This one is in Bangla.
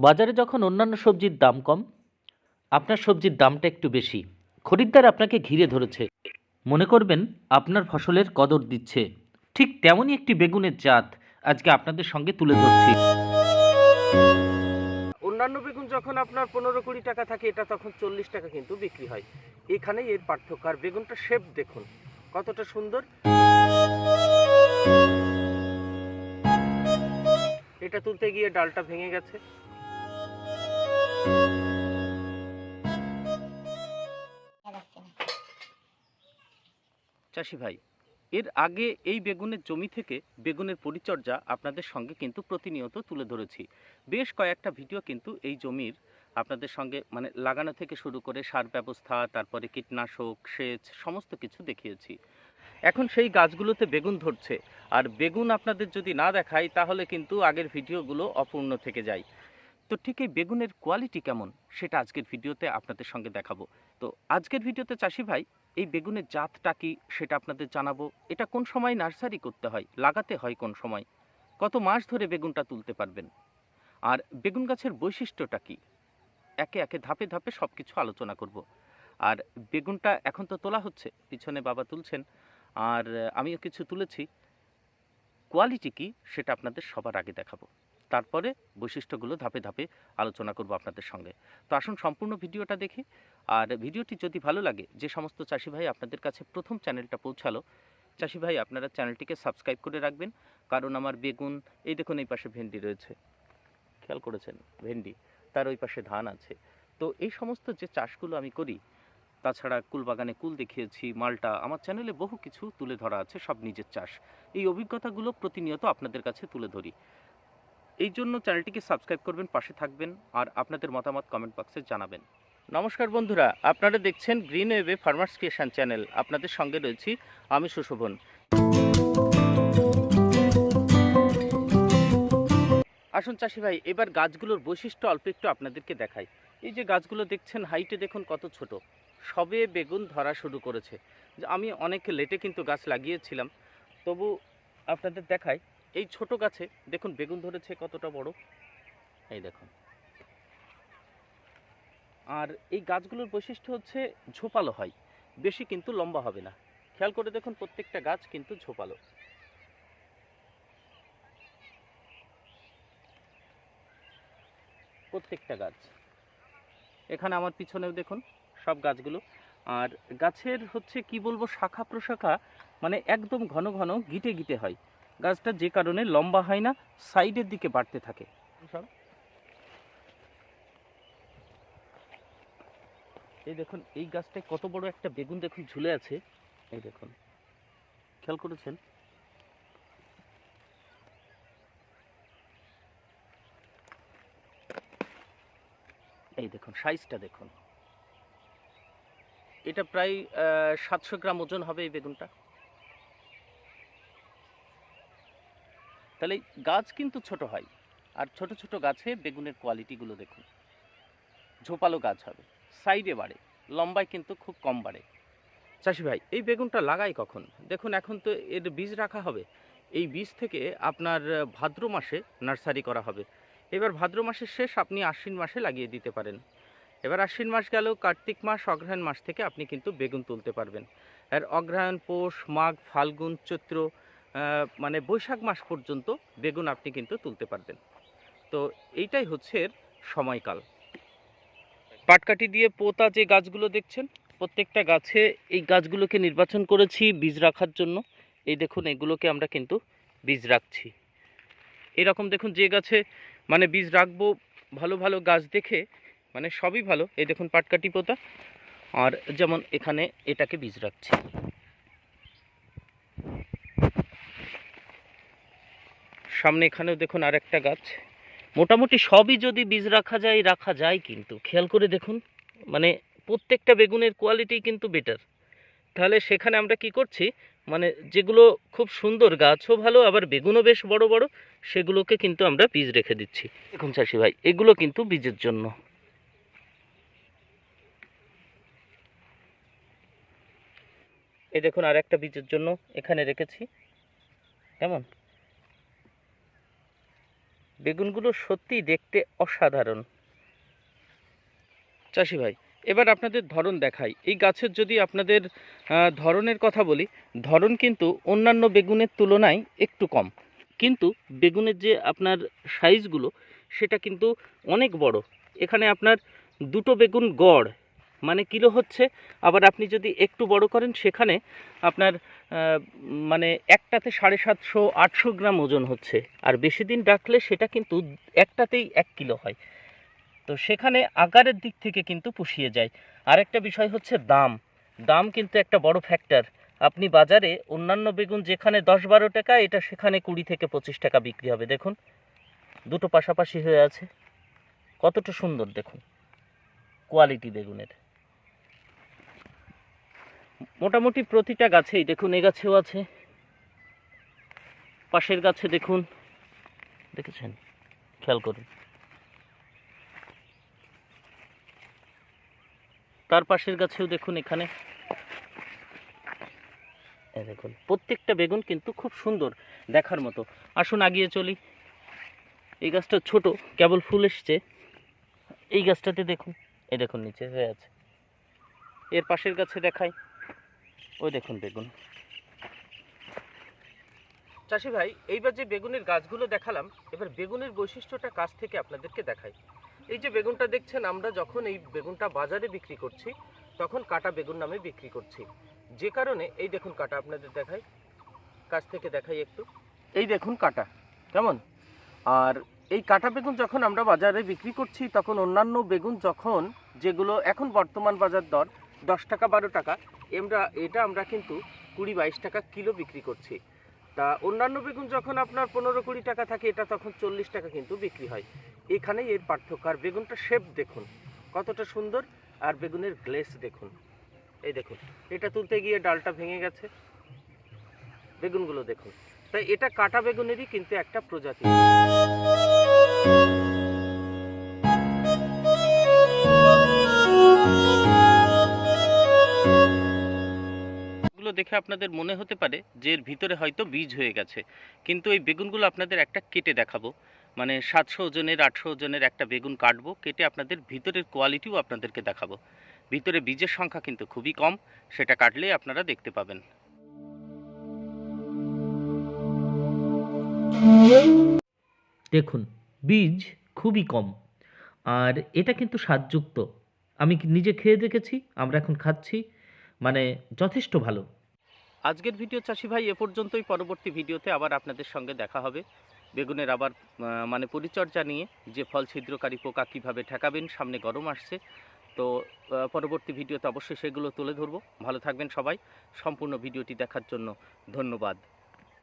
বাজারে যখন অন্যান্য সবজির দাম কম, আপনার সবজির দামটা একটু বেশি। খরিদ্দার আপনাকে ঘিরে ধরেছে। মনে করবেন, আপনার ফসলের কদর দিচ্ছে। ঠিক তেমনই একটি বেগুনের জাত আজকে আপনাদের সঙ্গে তুলে ধরছি। অন্যান্য বেগুন যখন আপনার পনেরো কুড়ি টাকা থাকে, এটা তখন চল্লিশ টাকা কিন্তু বিক্রি হয়। এখানেই এর পার্থক্য। আর বেগুনটা শেপ দেখুন, কতটা সুন্দর। এটা তুলতে গিয়ে ডালটা ভেঙে গেছে। চাষি ভাই, এর আগে এই বেগুনের জমি থেকে বেগুনের পরিচর্যা আপনাদের সঙ্গে কিন্তু প্রতিনিয়ত তুলে ধরেছি। বেশ কয়েকটা ভিডিও কিন্তু এই জমির আপনাদের সঙ্গে মানে লাগানো থেকে শুরু করে সার ব্যবস্থা, তারপরে কীটনাশক, সেচ, সমস্ত কিছু দেখিয়েছি। এখন সেই গাছগুলোতে বেগুন ধরছে। আর বেগুন আপনাদের যদি না দেখাই, তাহলে কিন্তু আগের ভিডিওগুলো অপূর্ণ থেকে যায়। তো ঠিক এই বেগুনের কোয়ালিটি কেমন? সেটা আজকের ভিডিওতে আপনাদের সঙ্গে দেখাবো। তো আজকের ভিডিওতে চাষি ভাই, এই বেগুনের জাতটা কি সেটা আপনাদের জানাব। এটা কোন সময় নার্সারি করতে হয়? লাগাতে হয় কোন সময়? কত মাস ধরে বেগুনটা তুলতে পারবেন? আর বেগুন গাছের বৈশিষ্ট্যটা কি? একে একে ধাপে ধাপে সব কিছু আলোচনা করব। আর বেগুনটা এখন তো তোলা হচ্ছে, পিছনে বাবা তুলছেন। আর আমিও কিছু তুলেছি। কোয়ালিটি কি সেটা আপনাদের সবার আগে দেখাবো। তারপরে বৈশিষ্ট্যগুলো ধাপে ধাপে আলোচনা করব আপনাদের সঙ্গে। তো আসুন সম্পূর্ণ ভিডিওটা দেখি। আর ভিডিওটি যদি ভালো লাগে, যে সমস্ত চাষি ভাই আপনাদের কাছে প্রথম চ্যানেলটা পৌঁছালো, চাষি ভাই আপনারা চ্যানেলটিকে সাবস্ক্রাইব করে রাখবেন। কারণ আমার বেগুন, এই দেখুন এই পাশে ভেন্ডি রয়েছে। খেয়াল করেছেন? ভেন্ডি, তার ওই পাশে ধান আছে। তো এই সমস্ত যে চাষগুলো আমি করি, তাছাড়া কুল বাগানে কুল দেখিয়েছি, মালটা, আমার চ্যানেলে বহু কিছু তুলে ধরা আছে, সব নিজের চাষ। এই অভিজ্ঞতাগুলো প্রতিনিয়ত আপনাদের কাছে তুলে ধরি। এই জন্য চ্যানেলটিকে সাবস্ক্রাইব করবেন, পাশে থাকবেন আর আপনাদের মতামত কমেন্ট বক্সে জানাবেন। নমস্কার বন্ধুরা, আপনারা দেখছেন গ্রিন ওয়েবে ফার্মার্স ক্রিয়েশন চ্যানেল। আপনাদের সঙ্গে রয়েছি আমি সুশোভন। আসুন চাষি ভাই, এবার গাছগুলোর বৈশিষ্ট্য অল্প একটু আপনাদেরকে দেখাই। এই যে গাছগুলো দেখছেন, হাইটে দেখুন কত ছোট। সবে বেগুন ধরা শুরু করেছে। আমি অনেক লেটে কিন্তু গাছ লাগিয়েছিলাম। তবু আপনাদের দেখাই এই ছোট গাছে, দেখুন, বেগুন ধরেছে কতটা বড়। এই দেখুন। আর এই গাছগুলোর বৈশিষ্ট্য হচ্ছে ঝোপালো হয়। বেশি কিন্তু লম্বা হবে না। খেয়াল করে দেখুন, প্রত্যেকটা গাছ কিন্তু ঝোপালো। প্রত্যেকটা গাছ। এখানে আমার পিছনেও দেখুন, সব গাছগুলো। আর গাছের হচ্ছে, কি বলব, শাখা প্রশাখা মানে একদম ঘন ঘন গিটে গিটে হয়। গাছটা যে কারণে লম্বা হয় না, সাইডের দিকে বাড়তে থাকে। এই দেখুন, এই গাছটায় কত বড় একটা বেগুন দেখুন ঝুলে আছে। এই দেখুন, খেয়াল করেছেন? এই দেখুন, সাইজটা দেখুন। এটা প্রায় সাতশো গ্রাম ওজন হবে এই বেগুনটা। তাহলে গাছ কিন্তু ছোট হয়। আর ছোট ছোট গাছে বেগুনের কোয়ালিটিগুলো দেখুন। ঝোপালো গাছ হবে সাইডে বাড়ে, লম্বায় কিন্তু খুব কম বাড়ে। চাষি ভাই, এই বেগুনটা লাগাই কখন? দেখুন, এখন তো এর বীজ রাখা হবে। এই বীজ থেকে আপনার ভাদ্র মাসে নার্সারি করা হবে। এবার ভাদ্র মাসের শেষ আপনি আশ্বিন মাসে লাগিয়ে দিতে পারেন। এবার আশ্বিন মাস গেল, কার্তিক মাস, অগ্রহায়ণ মাস থেকে আপনি কিন্তু বেগুন তুলতে পারবেন। আর অগ্রহায়ণ, পৌষ, মাঘ, ফাল্গুন, চৈত্র মানে বৈশাখ মাস পর্যন্ত বেগুন আপনি কিন্তু তুলতে পারবেন। তো এইটাই হচ্ছে এর সময়কাল। পাটকাঠি দিয়ে পোতা যে গাছগুলো দেখছেন, প্রত্যেকটা গাছে এই গাছগুলোকে নির্বাচন করেছি বীজ রাখার জন্য। এই দেখুন, এগুলোকে আমরা কিন্তু বীজ রাখছি। এরকম দেখুন, যে গাছে মানে বীজ রাখব, ভালো ভালো গাছ দেখে মানে সবই ভালো। এই দেখুন, পাটকাঠি পোতা। আর যেমন এখানে এটাকে বীজ রাখছি। সামনে এখানেও দেখুন আর একটা গাছ। মোটামুটি সবই যদি বীজ রাখা যায় রাখা যায় কিন্তু। খেয়াল করে দেখুন মানে প্রত্যেকটা বেগুনের কোয়ালিটি কিন্তু বেটার তাহলে সেখানে আমরা কি করছি মানে যেগুলো খুব সুন্দর, গাছও ভালো, আবার বেগুনও বেশ বড় বড়, সেগুলোকে কিন্তু আমরা বীজ রেখে দিচ্ছি। দেখুন চাষি ভাই, এগুলো কিন্তু বীজের জন্য। এই দেখুন আর একটা বীজের জন্য এখানে রেখেছি। কেমন? বেগুনগুলো সত্যিই দেখতে অসাধারণ। চাষি ভাই, এবার আপনাদের ধরন দেখাই। এই গাছের যদি আপনাদের ধরনের কথা বলি, ধরন কিন্তু অন্যান্য বেগুনের তুলনায় একটু কম। কিন্তু বেগুনের যে আপনার সাইজগুলো, সেটা কিন্তু অনেক বড়। এখানে আপনার দুটো বেগুন গড় মানে কিলো হচ্ছে? আবার আপনি যদি একটু বড় করেন, সেখানে আপনার মানে একটাতে সাড়ে সাতশো, আটশো গ্রাম ওজন হচ্ছে। আর বেশি দিন রাখলে সেটা কিন্তু একটাতেই এক কিলো হয়। তো সেখানে আকারের দিক থেকে কিন্তু পুষিয়ে যায়। আরেকটা বিষয় হচ্ছে দাম। দাম কিন্তু একটা বড় ফ্যাক্টর আপনি বাজারে অন্যান্য বেগুন যেখানে দশ বারো টাকা, এটা সেখানে কুড়ি থেকে পঁচিশ টাকা বিক্রি হবে। দেখুন, দুটো পাশাপাশি হয়ে আছে। কতটা সুন্দর, দেখুন। কোয়ালিটি বেগুনের। মোটামুটি প্রতিটা গাছেই দেখুন, এ গাছেও আছে। পাশের গাছে দেখুন। দেখেছেন? খেয়াল করুন। তার পাশের গাছেও দেখুন এখানে। দেখুন, প্রত্যেকটা বেগুন কিন্তু খুব সুন্দর দেখার মতো। আসুন, আগিয়ে চলি। এই গাছটা ছোট, কেবল ফুল এসছে। এই গাছটাতে দেখুন। এই দেখুন, নিচে হয়ে আছে। এর পাশের গাছে দেখাই। ওই দেখুন, বেগুন। চাষি ভাই, এইবার যে বেগুনের গাছগুলো দেখালাম, এবার বেগুনের বৈশিষ্ট্যটা কাছ থেকে আপনাদেরকে দেখাই। এই যে বেগুনটা দেখছেন, আমরা যখন এই বেগুনটা বাজারে বিক্রি করছি, তখন কাটা বেগুন নামে বিক্রি করছি। যে কারণে, এই দেখুন কাটা আপনাদের দেখাই। কাছ থেকে দেখাই একটু। এই দেখুন কাটা, কেমন? আর এই কাটা বেগুন যখন আমরা বাজারে বিক্রি করছি, তখন অন্যান্য বেগুন যখন, যেগুলো এখন বর্তমান বাজার দর, দশ টাকা, বারো টাকা আমরা, এটা আমরা কিন্তু কুড়ি বাইশ টাকা কিলো বিক্রি করছি। তা অন্যান্য বেগুন যখন আপনার পনেরো কুড়ি টাকা থাকে, এটা তখন চল্লিশ টাকা কিন্তু বিক্রি হয়। এখানেই এর পার্থক্য। আর বেগুনটা শেপ দেখুন, কতটা সুন্দর। আর বেগুনের গ্লেস দেখুন, এই দেখুন, এটা তুলতে গিয়ে ডালটা ভেঙে গেছে। বেগুনগুলো দেখুন। তাই এটা কাটা বেগুনেরই কিন্তু একটা প্রজাতি। দেখে আপনাদের মনে হতে পারে যে এর ভিতরে হয়তো বীজ হয়ে গেছে। কিন্তু এই বেগুনগুলো আপনাদের একটা কেটে দেখাবো। মানে সাতশো ওজনের, আটশো ওজনের একটা বেগুন কাটবো, কেটে আপনাদের ভিতরের কোয়ালিটিও আপনাদেরকে দেখাবো। ভিতরে বীজের সংখ্যা কিন্তু খুবই কম, সেটা কাটলেই আপনারা দেখতে পাবেন। দেখুন, বীজ খুবই কম, আর এটা কিন্তু স্বাদযুক্ত। আমি নিজে খেয়ে দেখেছি, আমরা এখন খাচ্ছি মানে যথেষ্ট ভালো। আজকের ভিডিও চাষি ভাই, এ পর্যন্তই। পরবর্তী ভিডিওতে আবার আপনাদের সঙ্গে দেখা হবে। বেগুনের আবার মানে পরিচর্যা নিয়ে যে ফল ছিদ্রকারী পোকা কীভাবে ঠেকাবেন, সামনে গরম আসছে। তো পরবর্তী ভিডিওতে অবশ্যই সেগুলো তুলে ধরবো। ভালো থাকবেন সবাই। সম্পূর্ণ ভিডিওটি দেখার জন্য ধন্যবাদ।